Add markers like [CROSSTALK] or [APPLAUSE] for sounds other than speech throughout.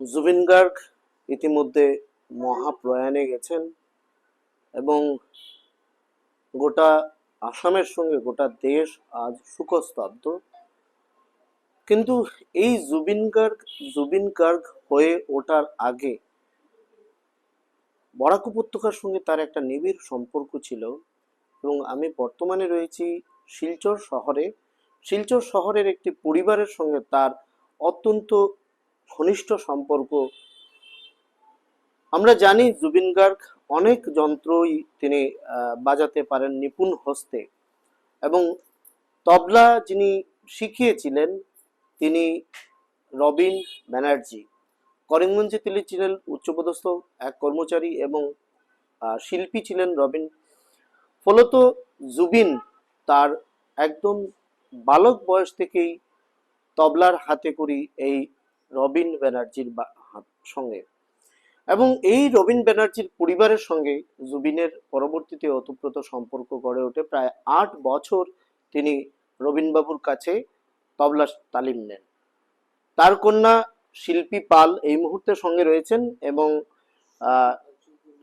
জুবিন গার্গ ইতিমধ্যে মহাপ্রয়াণে গেছেন এবং গোটা আসামের সঙ্গে গোটা দেশ আজ শোকস্তব্ধ কিন্তু এই জুবিন গার্গ জুবিন গার্গ হয়ে ওঠার আগে বরাক উপত্যকার সঙ্গে তার একটা নিবিড় সম্পর্ক ছিল এবং আমি বর্তমানে রয়েছি শিলচর শহরে। শিলচর শহরের একটি পরিবারের সঙ্গে তার অত্যন্ত ঘনিষ্ঠ সম্পর্ক। আমরা জানি জুবিন গার্গ অনেক যন্ত্রই তিনি বাজাতে পারেন নিপুণ হস্তে এবং তবলা যিনি শিখিয়েছিলেন, তিনি রবিন ব্যানার্জি। করিমগঞ্জে তিনি ছিলেন উচ্চপদস্থ এক কর্মচারী এবং শিল্পী ছিলেন রবিন। ফলত জুবিন তার একদম বালক বয়স থেকেই তবলার হাতে করি এই রবিন ব্যানার্জির সঙ্গে। এবং এই রবিন ব্যানার্জির পরিবারের সঙ্গে জুবিনের পরবর্তীতে ওতপ্রোত সম্পর্ক গড়ে ওঠে। প্রায় আট বছর তিনি রবিনবাবুর কাছে তবলা তালিম নেন। তার কন্যা শিল্পী পাল এই মুহূর্তে সঙ্গে রয়েছেন এবং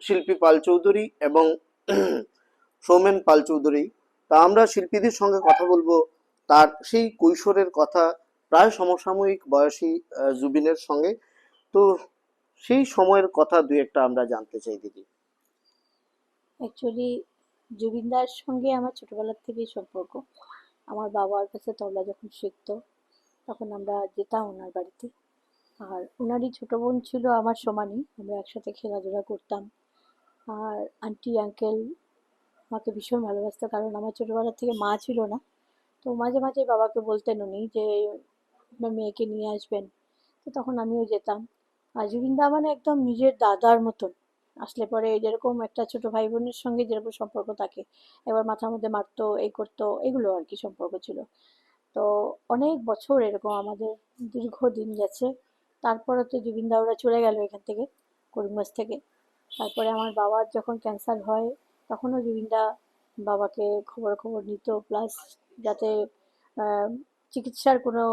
শিল্পী পাল চৌধুরী এবং [CLEARS THROAT] সৌমেন পাল চৌধুরী। তা আমরা শিল্পীদের সঙ্গে কথা বলব। তার সেই কৈশোরের কথা প্রায় সমসাময়িক বয়সী জুবিনের সঙ্গে। তো সেই সময়ের কথা দুই একটা আমরা জানতে চাই, দিদি। অ্যাকচুয়ালি জুবিনদার সঙ্গে আমার ছোটবেলার থেকেই সম্পর্ক। আমার বাবার কাছে তবলা যখন শিখতো, তখন আমরা যেতাম ওনার বাড়িতে। আর ওনারই ছোট বোন ছিল আমার সমানই, আমরা একসাথে খেলাধুলা করতাম। আর আন্টি আঙ্কেল আমাকে ভীষণ ভালোবাসতো, কারণ আমার ছোটবেলা থেকে মা ছিল না। তো মাঝে মাঝে বাবাকে বলতেন উনি যে আপনার মেয়েকে নিয়ে আসবেন। তো তখন আমিও যেতাম। আর জুবিনদা মানে একদম নিজের দাদার মতন। আসলে পরে যেরকম একটা ছোট ভাই বোনের সঙ্গে যেরকম সম্পর্ক থাকে এবার মাথার মধ্যে মারতো, এই করতো, এগুলো আর কি সম্পর্ক ছিল। তো অনেক বছর এরকম আমাদের দীর্ঘ দিন গেছে। তারপরে তো জুবিনদা ওরা চলে গেল এখান থেকে, করিমগঞ্জ থেকে। তারপরে আমার বাবার যখন ক্যান্সার হয়, তখনও জুবিনদা বাবাকে খবর খবর নিত। প্লাস যাতে চিকিৎসার কোনো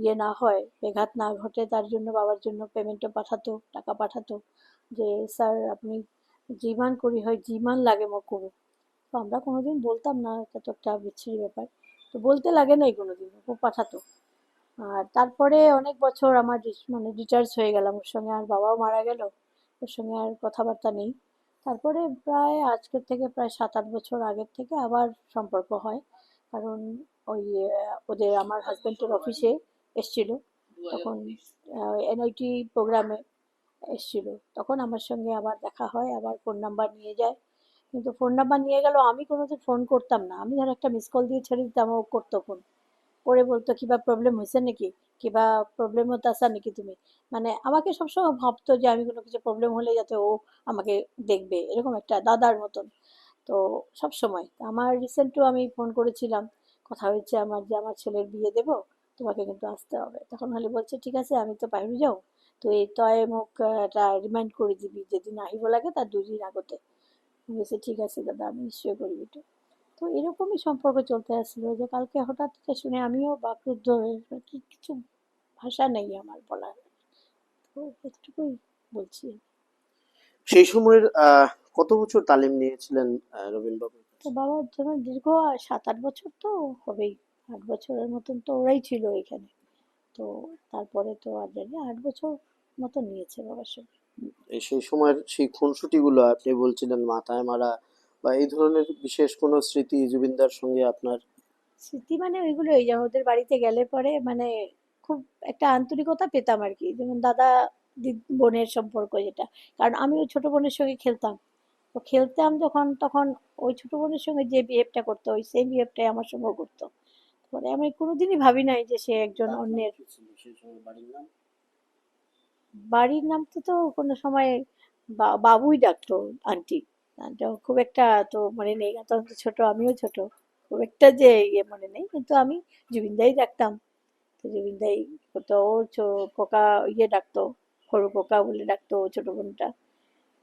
ইয়ে না হয়, ব্যাঘাত না ঘটে, তার জন্য বাবার জন্য পেমেন্টও পাঠাতো, টাকা পাঠাতো, যে, স্যার, আপনি যিমান করি হয় যিমান লাগে মোক করুন তো আমরা কোনোদিন বলতাম না, এটা তো একটা বিচ্ছিরি ব্যাপার। তো বলতে লাগে নাই কোনোদিন ও পাঠাতো। আর তারপরে অনেক বছর আমার মানে রিচার্জ হয়ে গেলাম, ওর সঙ্গে আর বাবাও মারা গেল, ওর সঙ্গে আর কথাবার্তা নেই। তারপরে প্রায় আজকের থেকে প্রায় সাত আট বছর আগের থেকে আবার সম্পর্ক হয়। কারণ ওই ওদের আমার হাজব্যান্ডের অফিসে এসছিল। তখন এনআইটি প্রোগ্রামে এসছিল। তখন আমার সঙ্গে আবার দেখা হয়, আবার ফোন নাম্বার নিয়ে যায়। কিন্তু ফোন নাম্বার নিয়ে গেল আমি কোনোদিন ফোন করতাম না। আমি ধর একটা মিস কল দিয়ে ছেড়ে দিতাম ও করতো ফোন করে বলতো কিবা প্রবলেম হয়েছে নাকি? কিবা প্রবলেম হতে আসা নাকি তুমি? মানে আমাকে সবসময় ভাবতো যে আমি কোনো কিছু প্রবলেম হলে যাতে ও আমাকে দেখবে। এরকম একটা দাদার মতন। তো সব সময়। আমার রিসেন্টও আমি ফোন করেছিলাম, কথা হয়েছে আমার যে আমার ছেলের বিয়ে দেব, তোমাকে কিন্তু আসতে হবে। তখন হলে বলছে, ঠিক আছে, আমি তো বাইরে যাও তো এই তয় মোক এটা রিমাইন্ড করে দিবি যেদিন আহিব লাগে তার দুদিন আগতে। বলছে, ঠিক আছে দাদা, আমি নিশ্চয় করবি এটা। তো এরকমই সম্পর্ক চলতে আসছিল যে কালকে হঠাৎ শুনে আমিও বাকরুদ্ধ হয়ে কিছু ভাষা নেই আমার বলার। তো এতটুকুই বলছি সেই সময়ের কত বছর তালিম নিয়েছিলেন আহ, রবীন তো বাবার যেমন দীর্ঘ সাত আট বছর তো হবেই। আট বছরের মতন তো ওরাই ছিল এখানে। তো তারপরে তো আর জানি আট বছর মতো নিয়েছে বাবার সঙ্গে। এই সেই সময়ের সেই খুনসুটিগুলো আপনি বলছিলেন মাথায় মারা বা এই ধরনের বিশেষ কোনো স্মৃতি জুবিনদার সঙ্গে আপনার? স্মৃতি মানে ওইগুলো ওইগুলোই যে ওদের বাড়িতে গেলে পরে মানে খুব একটা আন্তরিকতা পেতাম আর কি। যেমন দিদ- বোনের সম্পর্ক যেটা। কারণ আমি ওই ছোট বোনের সঙ্গে খেলতাম। তো খেলতাম যখন তখন ওই ছোট বোনের সঙ্গে যে বিহেভটা করতো ওই সেম বিহেভটাই আমার সঙ্গেও করতো। পরে আমি কোনোদিনই ভাবি নাই যে সে একজন অন্যের বাড়ির নাম? বাড়ির নাম তো তো কোনো সময় বা- বাবুই ডাকতো আন্টি। আন্টি খুব একটা তো মনে নেই। তখন তো ছোট আমিও ছোট। খুব একটা যে ইয়ে মনে নেই। কিন্তু আমি জুবিনদাই ডাকতাম। তো জুবিনদাই তো ও কোকা ইয়ে ডাকতো। সরু কোকা বলে ডাকতো ছোট বোনটা।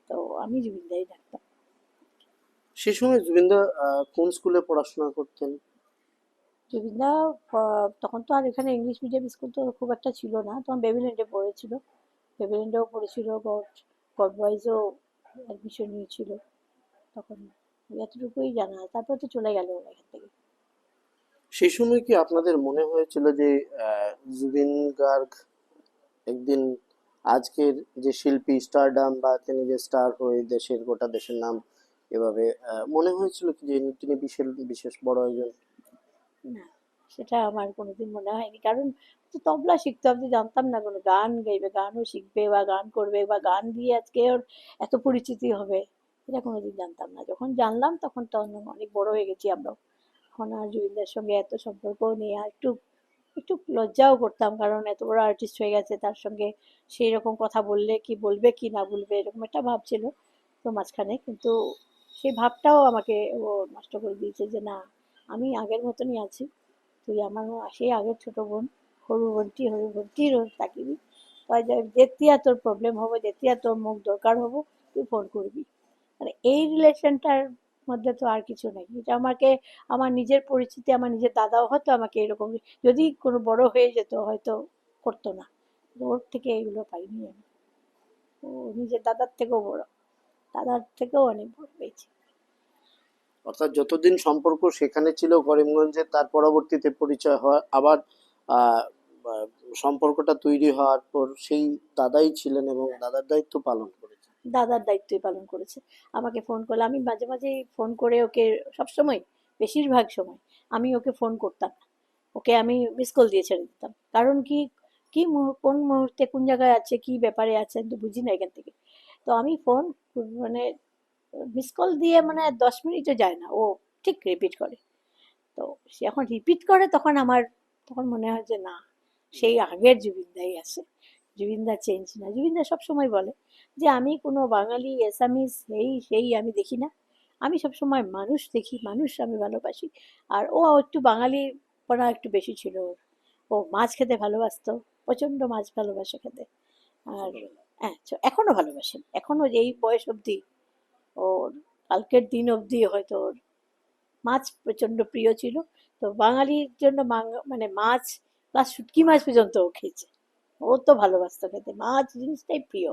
তো আমি জুবিনদাই ডাকতাম। সেই সময় জুবিনদা কোন স্কুলে পড়াশোনা করতেন? জুবিনদা তখন তো আর এখানে ইংলিশ মিডিয়াম স্কুল তো খুব একটা ছিল না। তখন বেবিল্যান্ডে পড়েছিল। পেভিলিয়নটাও পড়েছিল গড গড বয়েজও অ্যাডমিশন নিয়েছিল। তখন এতটুকুই জানা তারপর তো চলে গেল এখান থেকে। সেই সময় কি আপনাদের মনে হয়েছিল যে জুবিন গার্গ একদিন আজকের যে শিল্পী স্টারডাম বা তিনি যে স্টার হয়ে দেশের গোটা দেশের নাম এভাবে মনে হয়েছিল কি যে তিনি বিশেষ বিশেষ বড় একজন? সেটা আমার কোনোদিন মনে হয়নি। কারণ তবলা শিখতে হবে জানতাম না কোনো গান গাইবে, গানও শিখবে বা গান করবে বা গান দিয়ে আজকে ওর এত পরিচিতি হবে, এটা কোনোদিন জানতাম না। যখন জানলাম তখন তো অনেক অনেক বড় হয়ে গেছি আমরা এখন আর জুবিনদার সঙ্গে এত সম্পর্ক নেই, আর একটু একটু লজ্জাও করতাম কারণ এত বড় আর্টিস্ট হয়ে গেছে, তার সঙ্গে সেই রকম কথা বললে কি বলবে, কি না বলবে, এরকম একটা ভাব ছিল তো মাঝখানে। কিন্তু সেই ভাবটাও আমাকে ও নষ্ট করে দিয়েছে যে, না, আমি আগের মতনই আছি। তুই আমার সেই আগের ছোট বোন সৰু বোনটি সৰু ভণ্টিৰ হৈ থাকিবি যেতিয়া তোর প্রবলেম হ'ব যেতিয়া তোর মুখ দরকার হ'ব, তুই ফোন করবি। মানে এই রিলেশনটার মধ্যে তো আর কিছু নেই। এটা আমাকে, আমার নিজের পরিচিতি, আমার নিজের দাদাও হয়তো আমাকে এরকম, যদি কোনো বড় হয়ে যেত হয়তো করতো না। ওর থেকে এগুলো পাইনি আমি। ও নিজের দাদার থেকেও বড়। দাদার থেকেও অনেক বড় পেয়েছি অর্থাৎ যতদিন সম্পর্ক সেখানে ছিল করিমগঞ্জে, তার পরবর্তীতে পরিচয় হয় আবার সম্পর্কটা তৈরি হওয়ার পর সেই দাদাই ছিলেন এবং দাদার দায়িত্ব পালন দাদার দায়িত্বই পালন করেছে। আমাকে ফোন করলে, আমি মাঝে মাঝে ফোন করে ওকে সবসময়, বেশিরভাগ সময় আমি ওকে ফোন করতাম ওকে আমি মিস কল দিয়ে ছেড়ে দিতাম। কারণ কি কি কোন মুহূর্তে কোন জায়গায় আছে, কি ব্যাপারে আছে, আমি তো বুঝি না এখান থেকে। তো আমি ফোন মানে মিস কল দিয়ে মানে দশ মিনিটও যায় না, ও ঠিক রিপিট করে। তো সে এখন রিপিট করে, তখন আমার, তখন মনে হয় যে না, সেই আগের জুবিনদাই আছে। জুবিনদা চেঞ্জ না। জুবিনদা সবসময় বলে যে আমি কোনো বাঙালি এসামিস এই সেই আমি দেখি না। আমি সবসময় মানুষ দেখি, মানুষ আমি ভালোবাসি। আর ও একটু বাঙালি পড়া একটু বেশি ছিল ওর। ও মাছ খেতে ভালোবাসতো, প্রচণ্ড মাছ ভালোবাসে খেতে। আর হ্যাঁ চ- এখনও ভালোবাসেন এখনও এই বয়স অবধি ওর, কালকের দিন অবধি হয়তো ওর মাছ প্রচণ্ড প্রিয় ছিল। তো বাঙালির জন্য মানে মাছ প্লাস শুটকি মাছ পর্যন্ত ও খেয়েছে। ও তো ভালোবাসতো খেতে। মাছ জিনিসটাই প্রিয়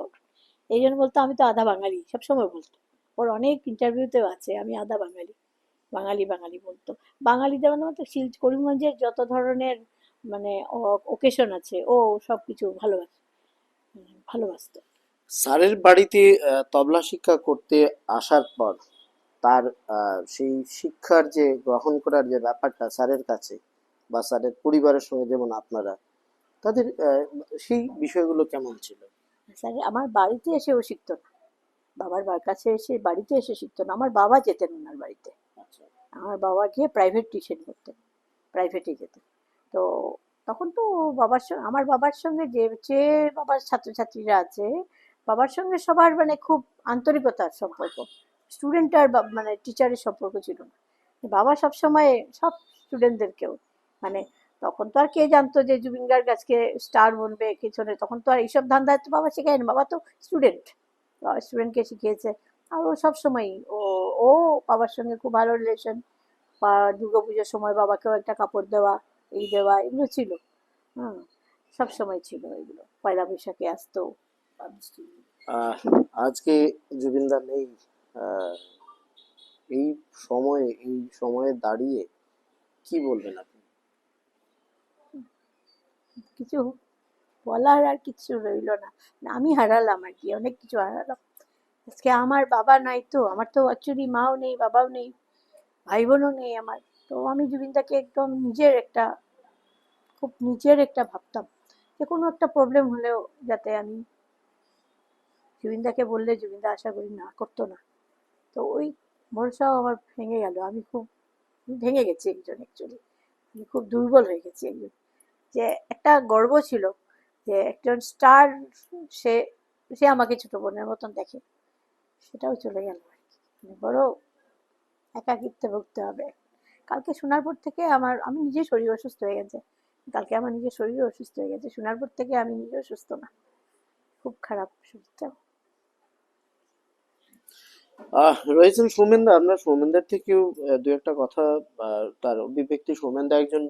এই জন্য বলতো, আমি তো আধা বাঙালি। সবসময় বলতো। ওর অনেক ইন্টারভিউতেও আছে, আমি আধা বাঙালি। বাঙালি বাঙালি বলতো। বাঙালিদের মানে মতো শিল করিমগঞ্জের যত ধরনের মানে ওকেশন আছে, ও সব কিছু ভালোবাসে ভালোবাসতো। স্যারের বাড়িতে তবলা শিক্ষা করতে আসার পর তার সেই শিক্ষার যে, গ্রহণ করার যে ব্যাপারটা স্যারের কাছে বা স্যারের পরিবারের সঙ্গে যেমন আপনারা, তাদের সেই বিষয়গুলো কেমন ছিল? স্যার আমার বাড়িতে এসে ও শিখতো না। বাবার বার কাছে এসে বাড়িতে এসে শিখতো না। আমার বাবা যেতেন ওনার বাড়িতে। আচ্ছা। আমার বাবা গিয়ে প্রাইভেট টিউশন করতেন। প্রাইভেটে যেতেন। তো তখন তো বাবার সঙ্গে আমার বাবার সঙ্গে যে যে বাবার ছাত্রছাত্রীরা আছে বাবার সঙ্গে সবার মানে খুব আন্তরিকতার সম্পর্ক। স্টুডেন্ট আর মানে টিচারের সম্পর্ক ছিল না। বাবা সব সময় সব স্টুডেন্টদেরকেও মানে তখন তো আর কে জানতো যে জুবিন গার্গ আজকে স্টার বনবে পিছনে? তখন তো আর এইসব ধান্দায় তো বাবা শেখায় না বাবা তো স্টুডেন্ট স্টুডেন্টকে শিখিয়েছে। আর ও সবসময় ও ও বাবার সঙ্গে খুব ভালো রিলেশন বা দুর্গা পুজোর সময় বাবাকেও একটা কাপড় দেওয়া, এই দেওয়া, এগুলো ছিল। হ্যাঁ সব সময় ছিল এগুলো। পয়লা বৈশাখে আসতো। আজকে জুবিনদা নেই এই সময়ে এই সময়ে দাঁড়িয়ে কি বলবেন আপনি? কিছু বলার আর কিছু রইল না। আমি হারালাম আর কি, অনেক কিছু হারালাম। আজকে আমার বাবা নাই তো, আমার তো অ্যাকচুয়ালি মাও নেই, বাবাও নেই ভাই বোনও নেই আমার। তো আমি জুবিনদাকে একদম নিজের একটা, খুব নিজের একটা ভাবতাম যে কোনো একটা প্রবলেম হলেও যাতে আমি জুবিনদাকে বললে জুবিনদা আশা করি না, করতো না। তো ওই ভরসাও আমার ভেঙে গেল, আমি খুব ভেঙে গেছি একজন অ্যাকচুয়ালি আমি খুব দুর্বল হয়ে গেছি একজন। যে একটা গর্ব ছিল যে একজন স্টার, সে সে আমাকে ছোট বোনের মতন দেখে। সেটাও চলে গেল আর কি। মানে বড় একাকিত্বে ভুগতে হবে। কালকে শোনার পর থেকে আমার, আমি নিজে শরীর অসুস্থ হয়ে গেছে। কালকে আমার নিজের শরীর অসুস্থ হয়ে গেছে। শোনার পর থেকে আমি নিজেও সুস্থ না। খুব খারাপ শরীরটা। রয়েছেন সৌমেনদা আমরা সৌমেনদার থেকেও দু একটা কথা তার অভিব্যক্তি। সৌমেনদা একজন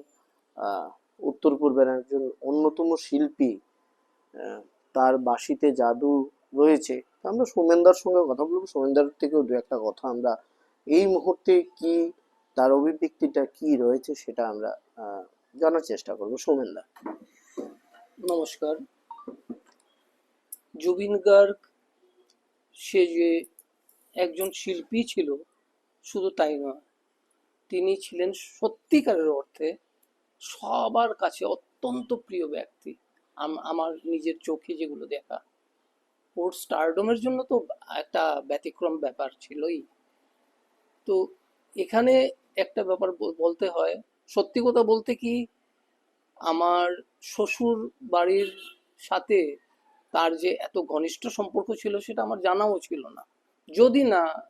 উত্তর পূর্বের একজন অন্যতম শিল্পী তার বাঁশিতে জাদু রয়েছে। আমরা সোমেনদার সঙ্গে কথা বলব। সোমেনদার থেকেও দু একটা কথা আমরা এই মুহূর্তে কি তার অভিব্যক্তিটা কি রয়েছে সেটা আমরা জানার চেষ্টা করব। সোমেনদা। নমস্কার। জুবিন গার্গ, সে যে একজন শিল্পী ছিল, শুধু তাই নয়, তিনি ছিলেন সত্যিকারের অর্থে সবার কাছে অত্যন্ত প্রিয় ব্যক্তি। আম- আমার নিজের চোখে যেগুলো দেখা, ওর স্টারডমের জন্য তো একটা ব্যতিক্রম ব্যাপার ছিলই। তো এখানে একটা ব্যাপার বলতে হয়, সত্যি কথা বলতে কি, আমার শ্বশুর বাড়ির সাথে তার যে এত ঘনিষ্ঠ সম্পর্ক ছিল সেটা আমার জানাও ছিল না। যদি না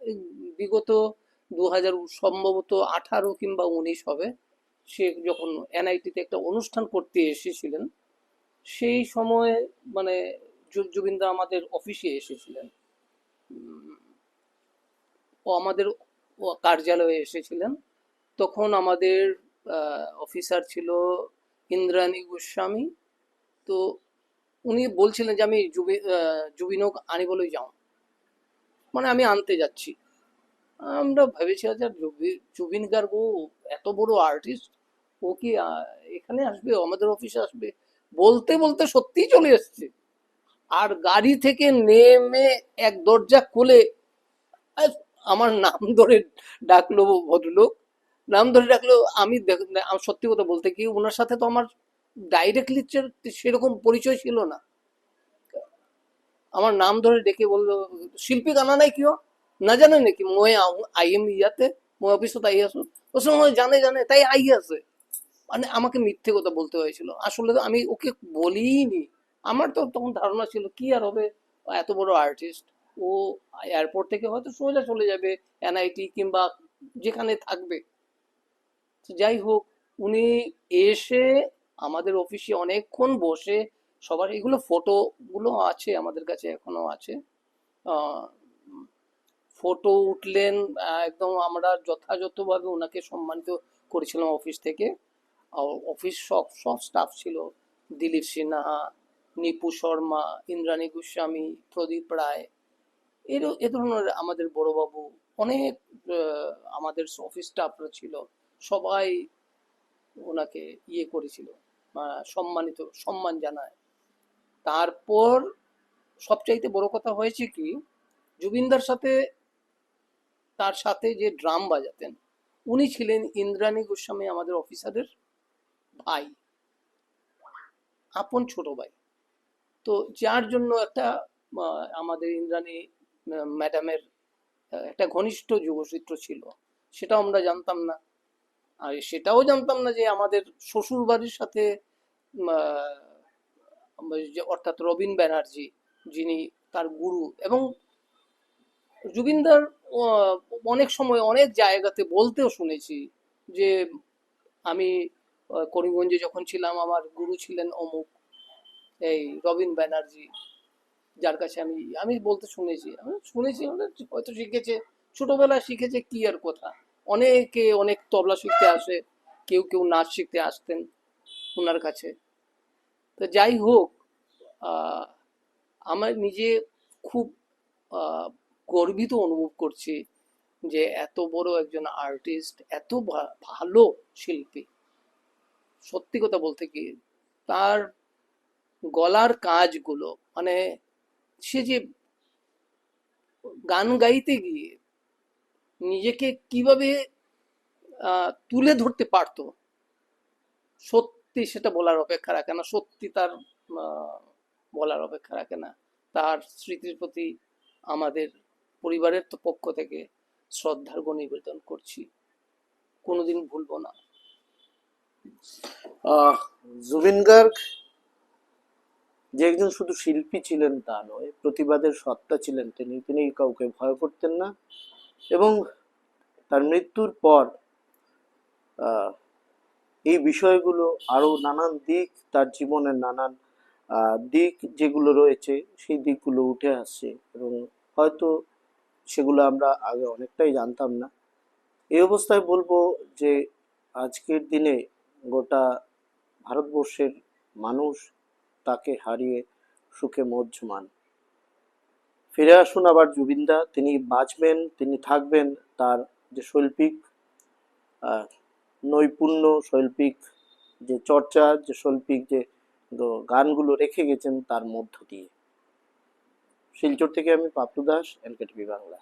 বিগত দু হাজার, সম্ভবত আঠারো কিংবা উনিশ হবে সে যখন এনআইটিতে একটা অনুষ্ঠান করতে এসেছিলেন সেই সময়ে মানে জুবিনদা আমাদের অফিসে এসেছিলেন। ও আমাদের কার্যালয়ে এসেছিলেন। তখন আমাদের অফিসার ছিল ইন্দ্রাণী গোস্বামী। তো উনি বলছিলেন যে আমি জুবি জুবিনক আনিবলৈ যাও। মানে আমি আনতে যাচ্ছি। আমরা ভেবেছিলাম যে জুবিন গার্গ এত বড় আর্টিস্ট ও কি এখানে আসবে? আমাদের অফিসে আসবে? বলতে বলতে সত্যিই চলে এসছে। আর গাড়ি থেকে নেমে এক দরজা খুলে আমার নাম ধরে ডাকলো ভদ্রলোক। নাম ধরে ডাকলো, আমি সত্যি কথা বলতে কি ওনার সাথে তো আমার ডাইরেক্টলি সেরকম পরিচয় ছিল না। আমার নাম ধরে ডেকে বলল, শিল্পী গানা নাই কিয় না জানে নাকি? মই আই এম ইয়াতে মই অফিসত আই আছো ও সময় জানে জানে, তাই আই আছে। মানে আমাকে মিথ্যে কথা বলতে হয়েছিল। আসলে তো আমি ওকে বলিনি আমার তো তখন ধারণা ছিল, কি আর হবে? এত বড় আর্টিস্ট ও এয়ারপোর্ট থেকে হয়তো সোজা চলে যাবে এনআইটি কিংবা যেখানে থাকবে। যাই হোক, উনি এসে আমাদের অফিসে অনেকক্ষণ বসে সবার এগুলো ফটোগুলো আছে, আমাদের কাছে এখনও আছে। ফটো উঠলেন একদম আমরা যথাযথভাবে ওনাকে সম্মানিত করেছিলাম অফিস থেকে। অফিস সব সব স্টাফ ছিল। দিলীপ সিনহা, নিপু শর্মা, ইন্দ্রাণী গোস্বামী, প্রদীপ রায়। এর, এ ধরনের আমাদের বড়বাবু, অনেক আমাদের অফিস স্টাফরা ছিল। সবাই ওনাকে ইয়ে করেছিল সম্মানিত, সম্মান জানায়। তারপর সবচাইতে বড় কথা হয়েছে কি, জুবিনদার সাথে, তার সাথে যে ড্রাম বাজাতেন, উনি ছিলেন ইন্দ্রাণী গোস্বামী আমাদের অফিসারের ভাই, আপন ছোট ভাই। তো যার জন্য একটা আমাদের ইন্দ্রাণী ম্যাডামের একটা ঘনিষ্ঠ যোগসূত্র ছিল। সেটাও আমরা জানতাম না। আর সেটাও জানতাম না যে আমাদের শ্বশুর বাড়ির সাথে অর্থাৎ রবীন ব্যানার্জি, যিনি তার গুরু এবং জুবিনদার অনেক সময় অনেক জায়গাতে বলতেও শুনেছি যে আমি করিমগঞ্জে যখন ছিলাম, আমার গুরু ছিলেন অমুক, এই রবীন ব্যানার্জি, যার কাছে আমি আমি বলতে শুনেছি, আমি শুনেছি মানে হয়তো শিখেছে, ছোটবেলায় শিখেছে কি আর কথা। অনেকে অনেক তবলা শিখতে আসে, কেউ কেউ নাচ শিখতে আসতেন ওনার কাছে। তো যাই হোক আমার নিজে খুব গর্বিত অনুভব করছি যে এত বড় একজন আর্টিস্ট এত ভালো শিল্পী। সত্যি কথা বলতে কি, তার গলার কাজগুলো মানে সে যে গান গাইতে গিয়ে নিজেকে কীভাবে তুলে ধরতে পারতো, সত্যি সেটা বলার অপেক্ষা রাখে না, সত্যি তার বলার অপেক্ষা রাখে না। তার স্মৃতির প্রতি আমাদের পরিবারের তো পক্ষ থেকে শ্রদ্ধার্ঘ নিবেদন করছি, কোনোদিন ভুলবো না। জুবিন গার্গ যে একজন শুধু শিল্পী ছিলেন তা নয়, প্রতিবাদের সত্তা ছিলেন তিনি তিনি কাউকে ভয় করতেন না এবং তার মৃত্যুর পর এই বিষয়গুলো আরও নানান দিক, তার জীবনের নানান দিক যেগুলো রয়েছে, সেই দিকগুলো উঠে আসছে এবং হয়তো সেগুলো আমরা আগে অনেকটাই জানতাম না। এই অবস্থায় বলব যে আজকের দিনে গোটা ভারতবর্ষের মানুষ তাকে হারিয়ে সুখে মজ্জমান ফিরে আসুন আবার জুবিনদা, তিনি বাঁচবেন, তিনি থাকবেন তার যে শৈল্পিক নৈপুণ্য, শৈল্পিক যে চর্চা, যে শৈল্পিক যে গানগুলো রেখে গেছেন তার মধ্য দিয়ে। শিলচর থেকে আমি পাপ্পু দাস, এনকেটিভি বাংলা।